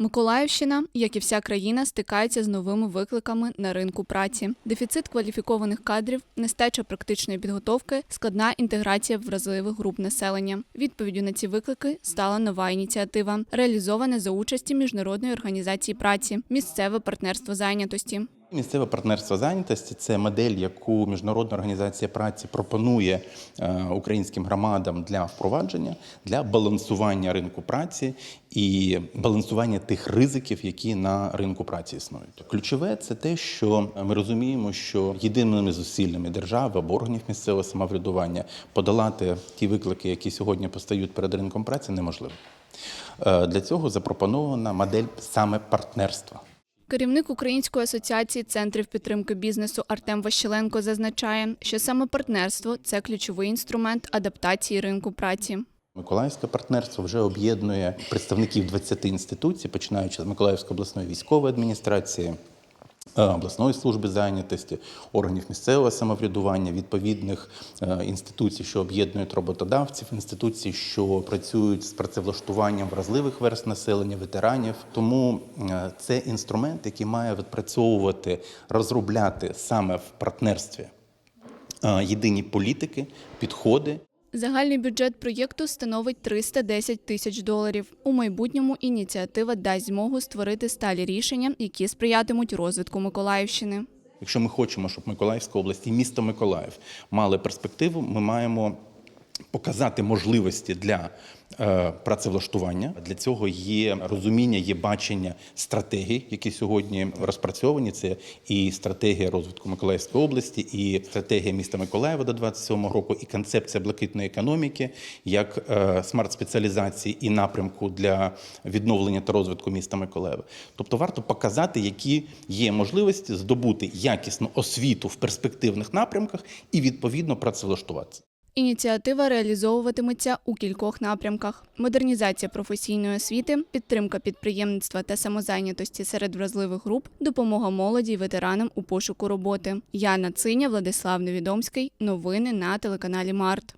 Миколаївщина, як і вся країна, стикається з новими викликами на ринку праці. Дефіцит кваліфікованих кадрів, нестача практичної підготовки, складна інтеграція вразливих груп населення. Відповіддю на ці виклики стала нова ініціатива, реалізована за участі міжнародної організації праці, місцеве партнерство зайнятості. Місцеве партнерство зайнятості це модель, яку міжнародна організація праці пропонує е, українським громадам для впровадження, для балансування ринку праці і балансування тих ризиків, які на ринку праці існують. Ключове це те, що ми розуміємо, що єдиними зусиллями держави або органів місцевого самоврядування подолати ті виклики, які сьогодні постають перед ринком праці, неможливо. Е, Для цього запропонована модель саме партнерства. Керівник Української асоціації центрів підтримки бізнесу Артем Ващеленко зазначає, що саме партнерство це ключовий інструмент адаптації ринку праці. Миколаївське партнерство вже об'єднує представників 20 інституцій, починаючи з Миколаївської обласної військової адміністрації. Е, Обласної служби зайнятості, органів місцевого самоврядування, відповідних е, інституцій, що об'єднують роботодавців, інституцій, що працюють з працевлаштуванням вразливих верст населення, ветеранів. Тому е, це інструмент, який має відпрацьовувати, розробляти саме в партнерстві єдині політики, підходи Загальний бюджет проєкту становить 310 тисяч доларів. У майбутньому ініціатива дасть змогу створити сталі рішення, які сприятимуть розвитку Миколаївщини. Якщо ми хочемо, щоб Миколаївська область і місто Миколаїв мали перспективу, ми маємо показати можливості для е, працевлаштування. Для цього є розуміння, є бачення стратегій, які сьогодні розпрацьовані. Це і стратегія розвитку Миколаївської області, і стратегія міста Миколаєва до 27 року, і концепція блакитної економіки, як е, смарт-спеціалізації і напрямку для відновлення та розвитку міста Миколаєва. Тобто варто показати, які є можливості здобути якісну освіту в перспективних напрямках і відповідно працевлаштуватися. Ініціатива реалізовуватиметься у кількох напрямках: модернізація професійної освіти, підтримка підприємництва та самозайнятості серед вразливих груп, допомога молоді й ветеранам у пошуку роботи. Яна Циня, Владислав Невідомський. Новини на телеканалі Март.